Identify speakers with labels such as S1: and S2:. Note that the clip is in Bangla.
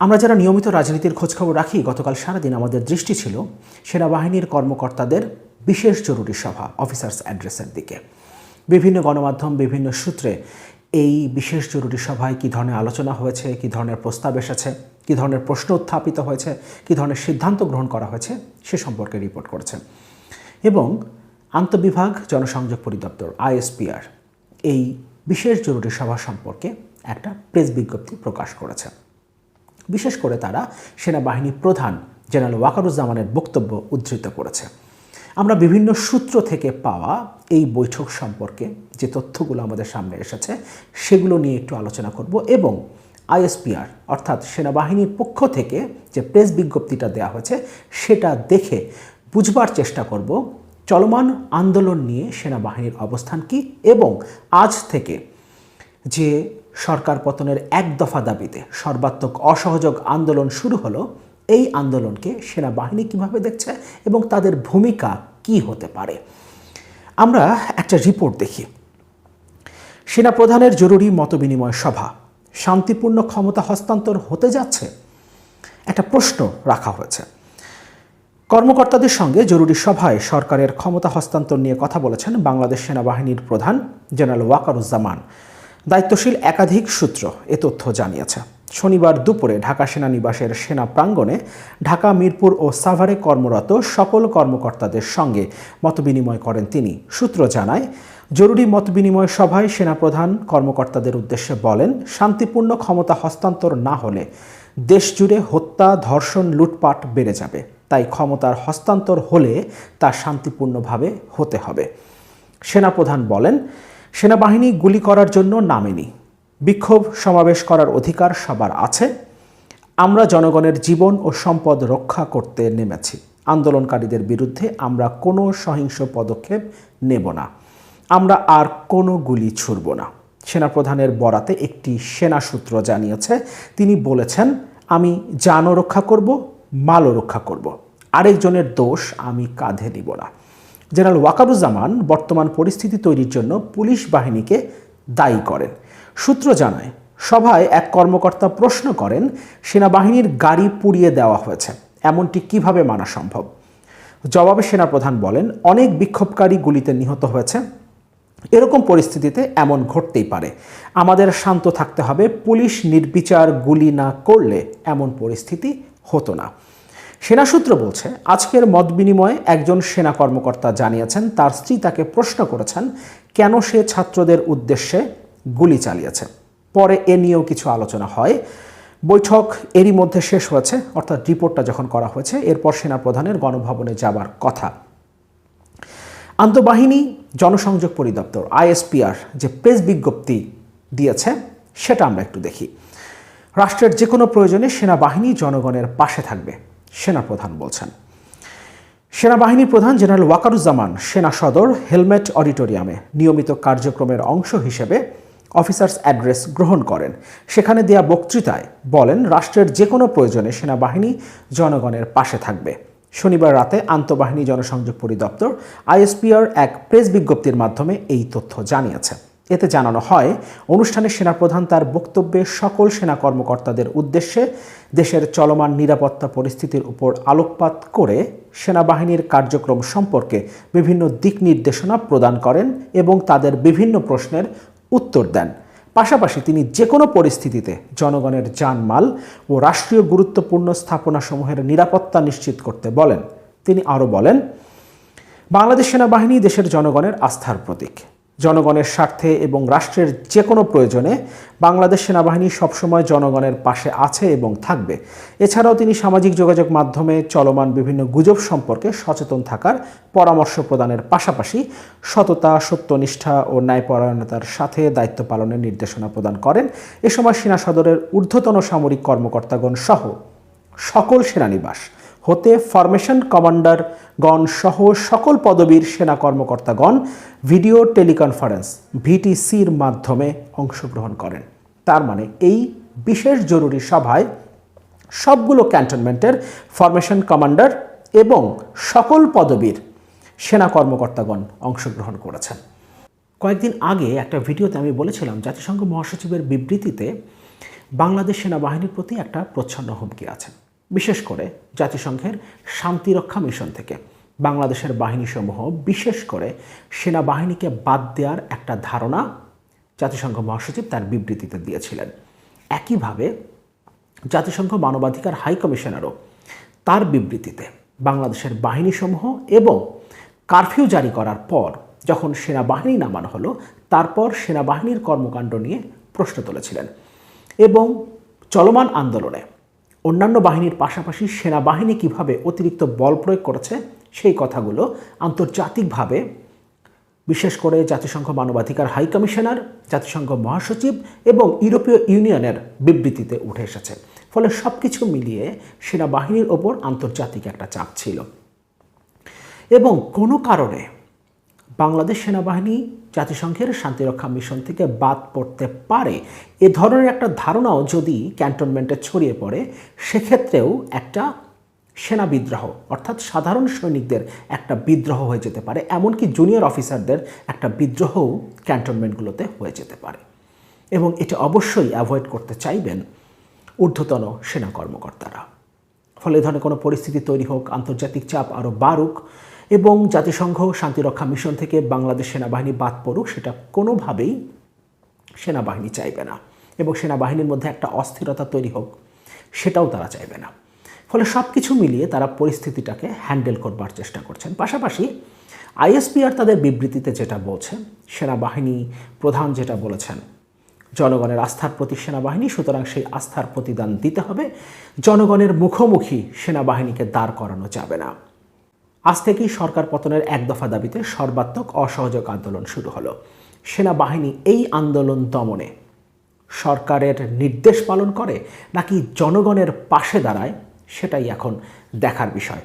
S1: আমরা যারা নিয়মিত রাজনীতির খোঁজখবর রাখি, গতকাল সারাদিন আমাদের দৃষ্টি ছিল সেনাবাহিনীর কর্মকর্তাদের বিশেষ জরুরি সভা অফিসার্স অ্যাড্রেসের দিকে। বিভিন্ন গণমাধ্যম, বিভিন্ন সূত্রে এই বিশেষ জরুরি সভায় কী ধরনের আলোচনা হয়েছে, কী ধরনের প্রস্তাব এসেছে, কী ধরনের প্রশ্ন উত্থাপিত হয়েছে, কী ধরনের সিদ্ধান্ত গ্রহণ করা হয়েছে, সে সম্পর্কে রিপোর্ট করেছে। এবং আন্তবিভাগ জনসংযোগ পরিদপ্তর, আইএসপিআর, এই বিশেষ জরুরি সভা সম্পর্কে একটা প্রেস বিজ্ঞপ্তি প্রকাশ করেছে। বিশেষ করে তারা সেনাবাহিনী প্রধান জেনারেল ওয়াকারুজ্জামানের বক্তব্য উদ্ধৃত করেছে। আমরা বিভিন্ন সূত্র থেকে পাওয়া এই বৈঠক সম্পর্কে যে তথ্যগুলো আমাদের সামনে এসেছে, সেগুলো নিয়ে একটু আলোচনা করব এবং আইএসপিআর, অর্থাৎ সেনাবাহিনীর পক্ষ থেকে যে প্রেস বিজ্ঞপ্তিটা দেওয়া হয়েছে, সেটা দেখে বুঝবার চেষ্টা করব চলমান আন্দোলন নিয়ে সেনাবাহিনীর অবস্থান কি এবং আজ থেকে যে সরকার পতনের এক দফা দাবিতে সর্বাত্মক অসহযোগ আন্দোলন শুরু হলো। এই আন্দোলনকে সেনাবাহিনী কীভাবে দেখছে এবং তাদের ভূমিকা কি হতে পারে? আমরা একটা রিপোর্ট দেখি। সেনাপ্রধানের জরুরি মতবিনিময় সভা। শান্তিপূর্ণ ক্ষমতা হস্তান্তর হতে যাচ্ছে? একটা প্রশ্ন রাখা হয়েছে। কর্মকর্তাদের সঙ্গে জরুরি সভায় সরকারের ক্ষমতা হস্তান্তর নিয়ে কথা বলেছেন বাংলাদেশ সেনাবাহিনীর প্রধান জেনারেল ওয়াকারুজ্জামান। দায়িত্বশীল একাধিক সূত্র এ তথ্য জানিয়েছে। শনিবার দুপুরে ঢাকা সেনানিবাসের সেনা প্রাঙ্গণে ঢাকা, মিরপুর ও সাভারে কর্মরত সকল কর্মকর্তাদের সঙ্গে মতবিনিময় করেন তিনি। সূত্র জানায়, জরুরি মতবিনিময় সভায় সেনাপ্রধান কর্মকর্তাদের উদ্দেশ্যে বলেন, শান্তিপূর্ণ ক্ষমতা হস্তান্তর না হলে দেশজুড়ে হত্যা, ধর্ষণ, লুটপাট বেড়ে যাবে। তাই ক্ষমতার হস্তান্তর হলে তা শান্তিপূর্ণভাবে হতে হবে। সেনাপ্রধান বলেন সেনাবাহিনী গুলি করার জন্য নামেনি। বিক্ষোভ সমাবেশ করার অধিকার সবার আছে। আমরা জনগণের জীবন ও সম্পদ রক্ষা করতে নেমেছি। আন্দোলনকারীদের বিরুদ্ধে আমরা কোনো সহিংস পদক্ষেপ নেব না। আমরা আর কোনো গুলি ছুড়ব না। সেনাপ্রধানের বরাতে একটি সেনা সূত্র জানিয়েছে, তিনি বলেছেন, আমি জানও রক্ষা করব, মালও রক্ষা করব। আরেকজনের দোষ আমি কাঁধে নিব না। জেনারেল ওয়াকারুজ্জামান বর্তমান পরিস্থিতি তৈরির জন্য পুলিশ বাহিনীকে দায়ী করেন। সূত্র জানায়, সভায় এক কর্মকর্তা প্রশ্ন করেন, সেনাবাহিনীর গাড়ি পুড়িয়ে দেওয়া হয়েছে, এমনটি কীভাবে মানা সম্ভব? জবাবে সেনাপ্রধান বলেন, অনেক বিক্ষোভকারী গুলিতে নিহত হয়েছে। এরকম পরিস্থিতিতে এমন ঘটতেই পারে। আমাদের শান্ত থাকতে হবে, পুলিশ নির্বিচার গুলি না করলে এমন পরিস্থিতি হতো না। সেনা সূত্র বলছে, আজকের মত বিনিময়ে একজন সেনা কর্মকর্তা জানিয়েছেন তার স্ত্রী তাকে প্রশ্ন করেছেন, কেন সে ছাত্রদের উদ্দেশ্যে গুলি চালিয়েছে? পরে এ নিয়েও কিছু আলোচনা হয়। বৈঠক এরই মধ্যে শেষ হয়েছে, অর্থাৎ রিপোর্টটা যখন করা হয়েছে, এরপর সেনাপ্রধানের গণভবনে যাবার কথা। আন্তঃবাহিনী, জনসংযোগ পরিদপ্তর, আইএসপিআর যে প্রেস বিজ্ঞপ্তি দিয়েছে, সেটা আমরা একটু দেখি। রাষ্ট্রের যে কোনো প্রয়োজনে সেনাবাহিনী জনগণের পাশে থাকবে। সেনাপ্রধান বলছেন। সেনাবাহিনী প্রধান জেনারেল ওয়াকারুজ্জামান সেনা সদর হেলমেট অডিটোরিয়ামে নিয়মিত কার্যক্রমের অংশ হিসেবে অফিসার্স অ্যাড্রেস গ্রহণ করেন। সেখানে দেয়া বক্তৃতায় বলেন, রাষ্ট্রের যে কোনো প্রয়োজনে সেনাবাহিনী জনগণের পাশে থাকবে। শনিবার রাতে আন্তঃবাহিনী জনসংযোগ পরিদপ্তর আইএসপিআর এক প্রেস বিজ্ঞপ্তির মাধ্যমে এই তথ্য জানিয়েছে। এতে জানানো হয়, অনুষ্ঠানে সেনাপ্রধান তার বক্তব্যে সকল সেনা কর্মকর্তাদের উদ্দেশ্যে দেশের চলমান নিরাপত্তা পরিস্থিতির উপর আলোকপাত করে সেনাবাহিনীর কার্যক্রম সম্পর্কে বিভিন্ন দিক নির্দেশনা প্রদান করেন এবং তাদের বিভিন্ন প্রশ্নের উত্তর দেন। পাশাপাশি তিনি যে কোনো পরিস্থিতিতে জনগণের জানমাল ও রাষ্ট্রীয় গুরুত্বপূর্ণ স্থাপনাসমূহের নিরাপত্তা নিশ্চিত করতে বলেন। তিনি আরও বলেন, বাংলাদেশ সেনাবাহিনী দেশের জনগণের আস্থার প্রতীক। জনগণের স্বার্থে এবং রাষ্ট্রের যে কোনো প্রয়োজনে বাংলাদেশ সেনাবাহিনী সবসময় জনগণের পাশে আছে এবং থাকবে। এছাড়াও তিনি সামাজিক যোগাযোগ মাধ্যমে চলমান বিভিন্ন গুজব সম্পর্কে সচেতন থাকার পরামর্শ প্রদানের পাশাপাশি সততা, সত্যনিষ্ঠা ও ন্যায়পরায়ণতার সাথে দায়িত্ব পালনের নির্দেশনা প্রদান করেন। এ সময় সেনা সদরের ঊর্ধ্বতন সামরিক কর্মকর্তাগণ সহ সকল সেনানিবাস হতে ফরমেশন কমান্ডারগণ সহ সকল পদবীর সেনা কর্মকর্তাগণ ভিডিও টেলিকনফারেন্স ভিটিসির মাধ্যমে অংশগ্রহণ করেন। তার মানে এই বিশেষ জরুরি সভায় সবগুলো ক্যান্টনমেন্টের ফরমেশন কমান্ডার এবং সকল পদবীর সেনা কর্মকর্তাগণ অংশগ্রহণ করেছেন। কয়েকদিন আগে একটা ভিডিওতে আমি বলেছিলাম, জাতিসংঘ মহাসচিবের বিবৃতিতে বাংলাদেশ সেনাবাহিনীর প্রতি একটা প্রচ্ছন্ন হুমকি আছে। বিশেষ করে জাতিসংঘের শান্তিরক্ষা মিশন থেকে। বাংলাদেশের বাহিনীসমূহ বিশেষ করে সেনাবাহিনীকে বাদ দেওয়ার একটা ধারণা জাতিসংঘ মহাসচিব তার বিবৃতিতে দিয়েছিলেন। একইভাবে জাতিসংঘ মানবাধিকার হাই কমিশনারও তার বিবৃতিতে বাংলাদেশের বাহিনীসমূহ এবং কারফিউ জারি করার পর যখন সেনাবাহিনী নামানো হলো, তারপর সেনাবাহিনীর কর্মকাণ্ড নিয়ে প্রশ্ন তুলেছিলেন এবং চলমান আন্দোলনে অন্যান্য বাহিনীর পাশাপাশি সেনাবাহিনী কীভাবে অতিরিক্ত বল প্রয়োগ করেছে, সেই কথাগুলো আন্তর্জাতিকভাবে, বিশেষ করে জাতিসংঘ মানবাধিকার হাই কমিশনার, জাতিসংঘ মহাসচিব এবং ইউরোপীয় ইউনিয়নের বিবৃতিতে উঠে এসেছে। ফলে সব কিছু মিলিয়ে সেনাবাহিনীর ওপর আন্তর্জাতিক একটা চাপ ছিল। এবং কোনো কারণে বাংলাদেশ সেনাবাহিনী জাতিসংঘের শান্তিরক্ষা মিশন থেকে বাদ পড়তে পারে। এ ধরনের একটা ধারণাও যদি ক্যান্টনমেন্টে ছড়িয়ে পড়ে, সেক্ষেত্রেও একটা সেনা বিদ্রোহ, অর্থাৎ সাধারণ সৈনিকদের একটা বিদ্রোহ হয়ে যেতে পারে, এমনকি জুনিয়র অফিসারদের একটা বিদ্রোহও ক্যান্টনমেন্টগুলোতে হয়ে যেতে পারে। এবং এটা অবশ্যই অ্যাভয়েড করতে চাইবেন ঊর্ধ্বতন সেনা কর্মকর্তারা। ফলে ধরনের কোনো পরিস্থিতি তৈরি হোক, আন্তর্জাতিক চাপ আরও বাড়ুক এবং জাতিসংঘ শান্তিরক্ষা মিশন থেকে বাংলাদেশ সেনাবাহিনী বাদ পড়ুক, সেটা কোনোভাবেই সেনাবাহিনী চাইবে না এবং সেনাবাহিনীর মধ্যে একটা অস্থিরতা তৈরি হোক, সেটাও তারা চাইবে না। ফলে সব কিছু মিলিয়ে তারা পরিস্থিতিটাকে হ্যান্ডেল করবার চেষ্টা করছেন। পাশাপাশি আইএসপিআর তাদের বিবৃতিতে যেটা বলছে, সেনাবাহিনী প্রধান যেটা বলেছেন, জনগণের আস্থার প্রতি সেনাবাহিনী, সুতরাং সেই আস্থার প্রতিদান দিতে হবে। জনগণের মুখোমুখি সেনাবাহিনীকে দাঁড় করানো যাবে না। আজ থেকেই সরকার পতনের এক দফা দাবিতে সর্বাত্মক অসহযোগ আন্দোলন শুরু হলো। সেনাবাহিনী এই আন্দোলন দমনে সরকারের নির্দেশ পালন করে নাকি জনগণের পাশে দাঁড়ায়, সেটাই এখন দেখার বিষয়।